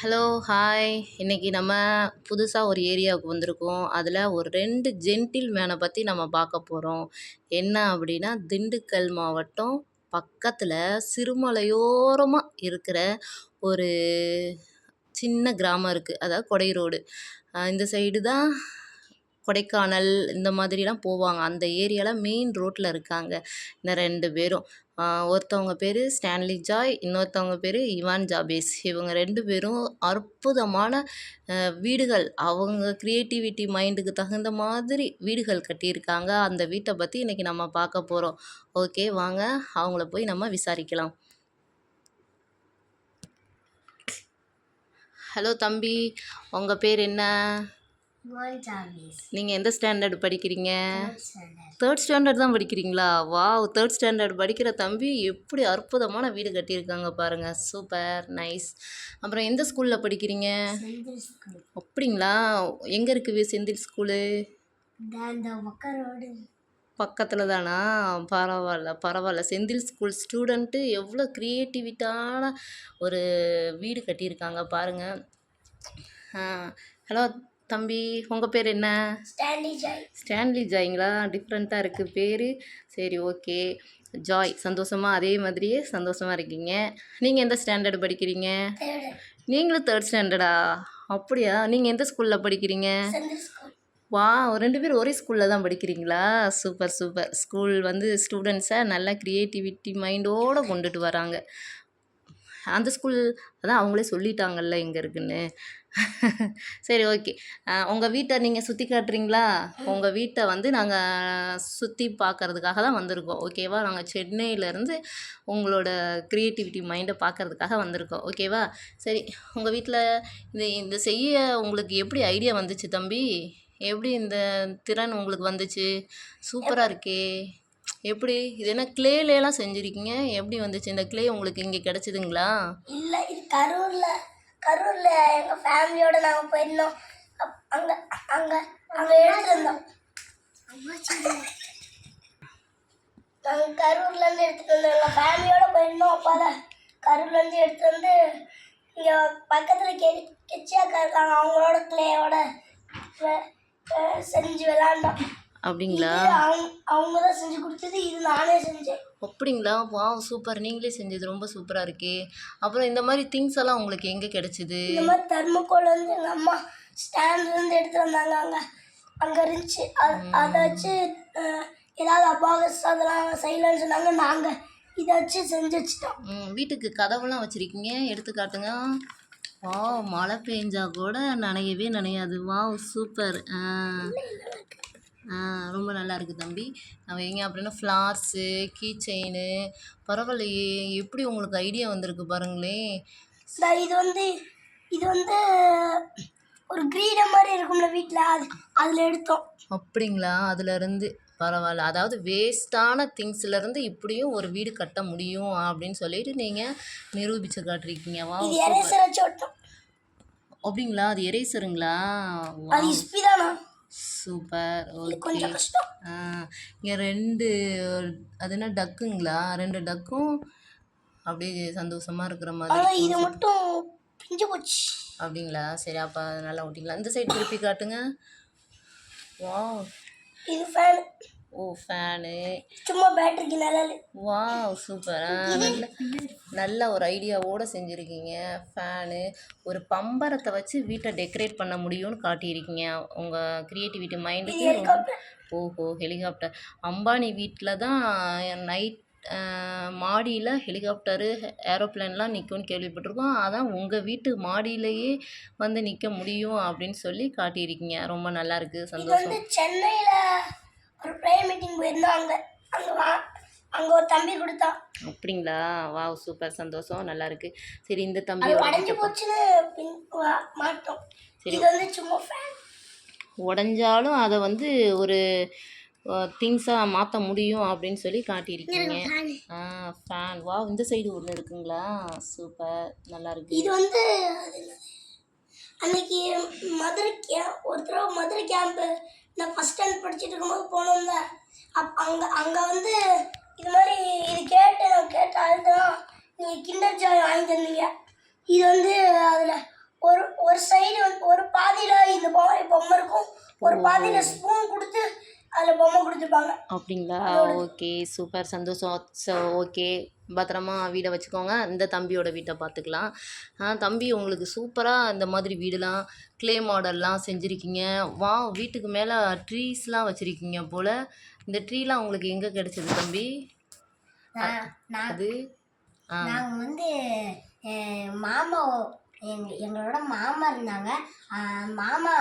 Hello hi. இன்றைக்கி நம்ம புதுசாக ஒரு ஏரியாவுக்கு வந்திருக்கோம். அதில் ஒரு ரெண்டு ஜென்டில் மேனை பற்றி நம்ம பார்க்க போகிறோம் என்ன அப்படின்னா திண்டுக்கல் மாவட்டம் பக்கத்தில் சிறுமலையோரமாக இருக்கிற ஒரு சின்ன கிராமம் இருக்குது அதாவது கொடை ரோடு. இந்த சைடு தான் கொடைக்கானல் இந்த மாதிரிலாம் போவாங்க. அந்த ஏரியாவில் மெயின் ரோட்டில் இருக்காங்க. இந்த ரெண்டு பேரும். ஒருத்தவங்க பேர் ஸ்டான்லி ஜாய் இன்னொருத்தவங்க பேர் இவான் ஜாபேஸ். இவங்க ரெண்டு பேரும் அற்புதமான வீடுகள். அவங்க க்ரியேட்டிவிட்டி மைண்டுக்கு தகுந்த மாதிரி வீடுகள் கட்டியிருக்காங்க. அந்த வீட்டை பற்றி இன்றைக்கி நம்ம பார்க்க போகிறோம் ஓகே வாங்க. அவங்கள போய் நம்ம விசாரிக்கலாம். ஹலோ தம்பி உங்கள் பேர் என்ன? நீங்கள் எந்த ஸ்டாண்டர்ட் படிக்கிறீங்க? தேர்ட் ஸ்டாண்டர்ட் தான் படிக்கிறீங்களா? வாவ் தேர்ட் ஸ்டாண்டர்ட் படிக்கிற தம்பி எப்படி அற்புதமான வீடு கட்டியிருக்காங்க பாருங்கள் சூப்பர் நைஸ் அப்புறம் எந்த ஸ்கூலில் படிக்கிறீங்க? அப்படிங்களா? எங்கே இருக்குது செந்தில் ஸ்கூலு பக்கத்தில் தானா? பரவாயில்ல பரவாயில்ல. செந்தில் ஸ்கூல் ஸ்டூடெண்ட்டு எவ்வளோ க்ரியேட்டிவிட்டான ஒரு வீடு கட்டியிருக்காங்க பாருங்கள் ஹலோ தம்பி உங்கள் பேர் என்ன? ஸ்டாண்டி ஜாய் ஸ்டான்லி ஜாய்ங்களா டிஃப்ரெண்ட்டாக இருக்குது பேர். சரி ஓகே ஜாய் சந்தோஷமாக அதே மாதிரியே சந்தோஷமாக இருக்கீங்க. நீங்கள் எந்த ஸ்டாண்டர்டு படிக்கிறீங்க? நீங்களும் தேர்ட் ஸ்டாண்டர்டா அப்படியா? நீங்கள் எந்த ஸ்கூலில் படிக்கிறீங்க? வா ரெண்டு பேரும் ஒரே ஸ்கூலில் தான் படிக்கிறீங்களா? சூப்பர் சூப்பர் ஸ்கூல் வந்து ஸ்டூடெண்ட்ஸை நல்ல க்ரியேட்டிவிட்டி மைண்டோடு கொண்டுட்டு வராங்க. அந்த ஸ்கூல் அதான் அவங்களே சொல்லிட்டாங்கல்ல எங்கே இருக்குன்னு. சரி ஓகே உங்கள் வீட்டை நீங்கள் சுற்றி காட்டுறீங்களா? உங்கள் வீட்டை வந்து நாங்கள் சுற்றி பார்க்கறதுக்காக தான் வந்திருக்கோம். ஓகேவா நாங்கள் சென்னையிலேருந்து உங்களோட க்ரியேட்டிவிட்டி மைண்டை பார்க்கறதுக்காக வந்திருக்கோம். ஓகேவா சரி உங்கள் வீட்டில் இந்த இந்த செய்ய உங்களுக்கு எப்படி ஐடியா வந்துச்சு தம்பி? எப்படி இந்த திறன் உங்களுக்கு வந்துச்சு? சூப்பராக இருக்கே. எப்படி? இது என்ன கிளேலாம் செஞ்சுருக்கீங்க? எப்படி வந்துச்சு? இந்த கிளே உங்களுக்கு இங்கே கிடச்சிதுங்களா? இல்லை இது கரூரில் கரூரில் எங்கள் ஃபேமிலியோட நாங்கள் போயிருந்தோம். அப் அங்கே அங்கே அங்கே எடுத்துருந்தோம். நாங்கள் கரூர்லேருந்து எடுத்துகிட்டு வந்தோம். எங்கள் ஃபேமிலியோட போயிருந்தோம். அப்போ அதை கரூர்லேருந்து எடுத்துகிட்டு வந்து இங்கே பக்கத்தில் கெ கெச்சியாக்கா இருக்காங்க. அவங்களோட கிளேயோட செஞ்சு விளாண்டோம். அப்படிங்களா? அவங்க தான் செஞ்சு கொடுத்தது இது நானே செஞ்சேன். அப்படிங்களா? Wow super. நீங்களே செஞ்சது ரொம்ப சூப்பராக இருக்கே. அப்புறம் இந்த மாதிரி திங்ஸ் எல்லாம் உங்களுக்கு எங்கே கிடச்சிது? இந்த மாதிரி தர்மக்கோல் வந்து எங்கள் அம்மா ஸ்டாண்ட்லேருந்து எடுத்து வந்தாங்க. அங்கே அங்கே இருந்துச்சு. அது அதை வச்சு அஹ், ஏதாவது அபாகஸ் அதெல்லாம் செய்யலன்னு சொன்னாங்க. நாங்கள் இதை வச்சு செஞ்சு வச்சுட்டோம். ம் வீட்டுக்கு கதவுலாம் வச்சுருக்கீங்க? எடுத்து காட்டுங்க. வாவ் மழை பெஞ்சா கூட நனையவே நனையாது. Wow super. ஆ. ரொம்ப நல்லா இருக்குது தம்பி எங்க அப்படின்னா ஃப்ளார்ஸு கீ செயினு பரவாயில்லையே. எப்படி உங்களுக்கு ஐடியா வந்திருக்கு பாருங்களேன். இந்த இது வந்து இது வந்து ஒரு கிரீடம் மாதிரி இருக்கும்ல வீட்டில் அது அதில் எடுத்தோம். அப்படிங்களா? அதுலேருந்து பரவாயில்ல. அதாவது வேஸ்ட்டான திங்ஸ்லேருந்து இப்படியும் ஒரு வீடு கட்ட முடியும் அப்படின்னு சொல்லிட்டு நீங்கள் நிரூபித்து காட்டுறீங்க வா இது எரேசர் வச்சு ஒட்டோம். அப்படிங்களா? அது எரேசருங்களா அது இஸ்பி தானா? சூப்பர் ஓகே இங்கே ரெண்டு அது என்ன டக்குங்களா ரெண்டு டக்கும் அப்படியே சந்தோஷமாக இருக்கிற மாதிரி இது மட்டும் பிஞ்சு போச்சு. அப்படிங்களா? சரி அப்போ நல்லா ஓட்டிக்கலாம். இந்த சைடு திருப்பி காட்டுங்க. வா இது ஃபேன் ஓ ஃபேனு. சும்மா பேட்டரிக்கு நிழல். Wow super. நல்ல நல்ல ஒரு ஐடியாவோடு செஞ்சுருக்கீங்க ஃபேனு. ஒரு பம்பரத்தை வச்சு வீட்டை டெக்கரேட் பண்ண முடியும்னு காட்டியிருக்கீங்க. உங்கள் க்ரியேட்டிவிட்டி மைண்டுக்கு. ஓஹோ ஹெலிகாப்டர். அம்பானி வீட்டில் தான் நைட் மாடியில் ஹெலிகாப்டரு ஏரோப்ளேன்லாம் நிற்கும்னு கேள்விப்பட்டிருக்கோம். அதான் உங்கள் வீட்டு மாடியிலேயே வந்து நிற்க முடியும் அப்படின்னு சொல்லி காட்டியிருக்கீங்க. ரொம்ப நல்லா இருக்குது இது சந்தோஷம். சென்னையில் ஒரு ப்ரேயர் மீட்டிங் போயிருந்தோம். அங்கே அங்கே வா. அங்கே ஒரு தம்பி கொடுத்தான். அப்படிங்களா? Wow super. சந்தோஷம். நல்லா இருக்கு. சரி இந்த அது தம்பி உடஞ்சி போச்சுன்னு பின் வா- மாட்டோம். சரி. இது வந்து சும்மா ஃபேன் உடஞ்சாலும் அதை வந்து ஒரு திங்ஸாக மாற்ற முடியும் அப்படின்னு சொல்லி காட்டியிருக்கீங்க. ஆ ஃபேன் வா இந்த சைடு ஒன்று இருக்குங்களா? சூப்பர். நல்லா இருக்கு. இது வந்து அது என்னது? அன்னைக்கு மதுரை கே ஒரு தடவை மதுரை கேம்ப்பு நான் ஃபஸ்ட் ஸ்டாண்ட் படிச்சுட்டு இருக்கும்போது போனோம்ல. அப் அங்கே அங்கே வந்து இது மாதிரி இது கேட்டு நான் கேட்டு அழுதான். நீங்கள் கிண்டர் ஜாய் வாங்கி தந்தீங்க இது வந்து அதில் ஒரு ஒரு சைடு வந்து ஒரு பாதியில் இந்த பொம்மை பொம்மை இருக்கும். ஒரு பாதியில் ஸ்பூன் கொடுத்து அதில் பொம்மை கொடுத்துருப்பாங்க. அப்படிங்களா? Okay super. சந்தோஷம். So okay. பத்திரமா வீடை வச்சுக்கோங்க. இந்த தம்பியோட வீட்டை பார்த்துக்கலாம் ஆ தம்பி உங்களுக்கு சூப்பராக இந்த மாதிரி வீடுலாம் க்ளே மாடல்லாம் செஞ்சுருக்கீங்க. வா வீட்டுக்கு மேலே ட்ரீஸ்லாம் வச்சுருக்கீங்க போல். இந்த ட்ரீலாம் உங்களுக்கு எங்கே கிடைச்சது தம்பி? அது நாங்கள் வந்து மாமா எங்க எங்களோட மாமா இருந்தாங்க. மாமா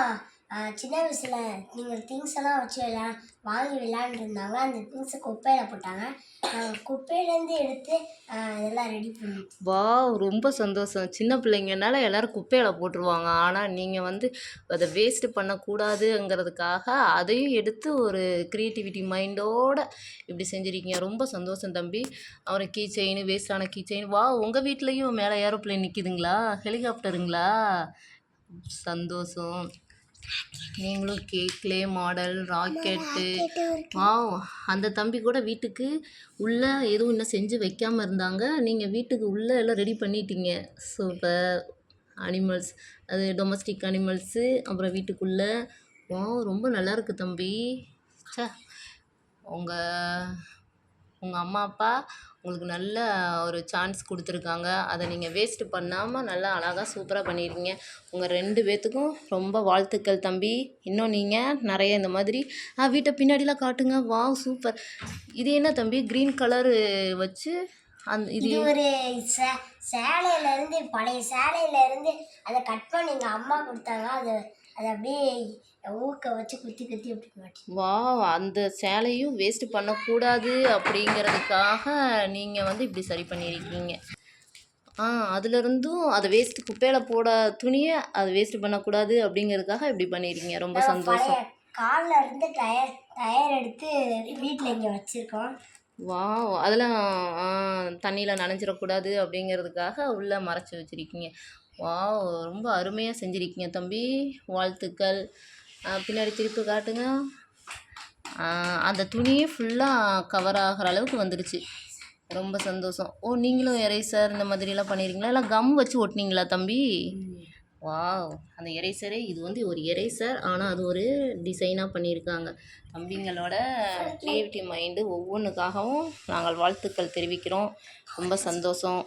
சின்ன வயசில் நீங்கள் திங்ஸ் எல்லாம் வச்சு விளையா வாங்கி விளையாண்டுருந்தாங்க. அந்த திங்ஸை குப்பையில் போட்டாங்க. குப்பையிலேருந்து எடுத்து இதெல்லாம் ரெடி பண்ணி. வா ரொம்ப சந்தோஷம். சின்ன பிள்ளைங்கனால எல்லாரும் குப்பையில் போட்டுருவாங்க. ஆனால் நீங்கள் வந்து அதை வேஸ்ட்டு பண்ணக்கூடாதுங்கிறதுக்காக அதையும் எடுத்து ஒரு க்ரியேட்டிவிட்டி மைண்டோடு இப்படி செஞ்சுருக்கீங்க. ரொம்ப சந்தோஷம் தம்பி. அப்புறம் கீ செயின் வேஸ்டான கீ செயின் வா உங்கள் வீட்லேயும் மேலே ஏரோப்ளைன் நிற்கிதுங்களா ஹெலிகாப்டருங்களா சந்தோஷம். நீங்களும் கேக்லே மாடல் ராக்கெட்டு. வாவ். அந்த தம்பி கூட வீட்டுக்கு உள்ளே எதுவும் இன்னும் செஞ்சு வைக்காமல் இருந்தாங்க. நீங்கள் வீட்டுக்கு உள்ளே எல்லாம் ரெடி பண்ணிட்டீங்க. சூப்பர் அனிமல்ஸ் அது டொமஸ்டிக் அனிமல்ஸு அப்புறம் வீட்டுக்குள்ளே. வாவ் ரொம்ப நல்லா இருக்கு தம்பி. ச்சே. உங்கள் உங்கள் அம்மா அப்பா உங்களுக்கு நல்ல ஒரு சான்ஸ் கொடுத்துருக்காங்க. அதை நீங்கள் வேஸ்ட் பண்ணாமல் நல்லா அழகாக சூப்பராக பண்ணியிருக்கீங்க உங்கள் ரெண்டு பேர்த்துக்கும் ரொம்ப வாழ்த்துக்கள் தம்பி. இன்னும் நீங்கள் நிறைய இந்த மாதிரி ஆ வீட்டை பின்னாடிலாம் காட்டுங்க. வா சூப்பர் இது என்ன தம்பி? க்ரீன் கலரு வச்சு அந்த இது ஒரு சேலையிலேருந்து பழைய சேலையிலேருந்து அதை கட் பண்ணி எங்கள் அம்மா கொடுத்தாங்க. அது அதை அப்படியே ஊக்க வச்சு குத்தி குத்தி அப்படி மாட்டி வாவ் அந்த சேலையும் வேஸ்ட் பண்ணக்கூடாது அப்படிங்கிறதுக்காக நீங்கள் வந்து இப்படி சரி பண்ணியிருக்கீங்க ஆ அதுலேருந்தும் அதை வேஸ்ட் குப்பையில் போட துணியை அதை வேஸ்ட் பண்ணக்கூடாது அப்படிங்கிறதுக்காக இப்படி பண்ணியிருக்கீங்க ரொம்ப சந்தோஷம். காலில் இருந்து டயர் டயர் எடுத்து வீட்டில் இங்கே வச்சுருக்கோம். வாவ் அதெல்லாம் தண்ணியில் நனைஞ்சிடக்கூடாது அப்படிங்கிறதுக்காக உள்ளே மறைச்சி வச்சுருக்கீங்க. வாவ் ரொம்ப அருமையாக செஞ்சுருக்கீங்க தம்பி. வாழ்த்துக்கள். பின்னாடி திருப்பி காட்டுங்க. அந்த துணியே ஃபுல்லாக கவர் ஆகிற அளவுக்கு வந்துடுச்சு. ரொம்ப சந்தோஷம். ஓ நீங்களும் எரேசர் இந்த மாதிரிலாம் பண்ணியிருக்கீங்களா இல்லை கம் வச்சு ஒட்டினீங்களா தம்பி? வாவ் அந்த எரேசரே இது வந்து ஒரு எரேசர் ஆனால் அது ஒரு டிசைனாக பண்ணியிருக்காங்க தம்பிங்களோட க்ரியேட்டிவ் மைண்டு ஒவ்வொன்றுக்காகவும் நாங்கள் வாழ்த்துக்கள் தெரிவிக்கிறோம். ரொம்ப சந்தோஷம்.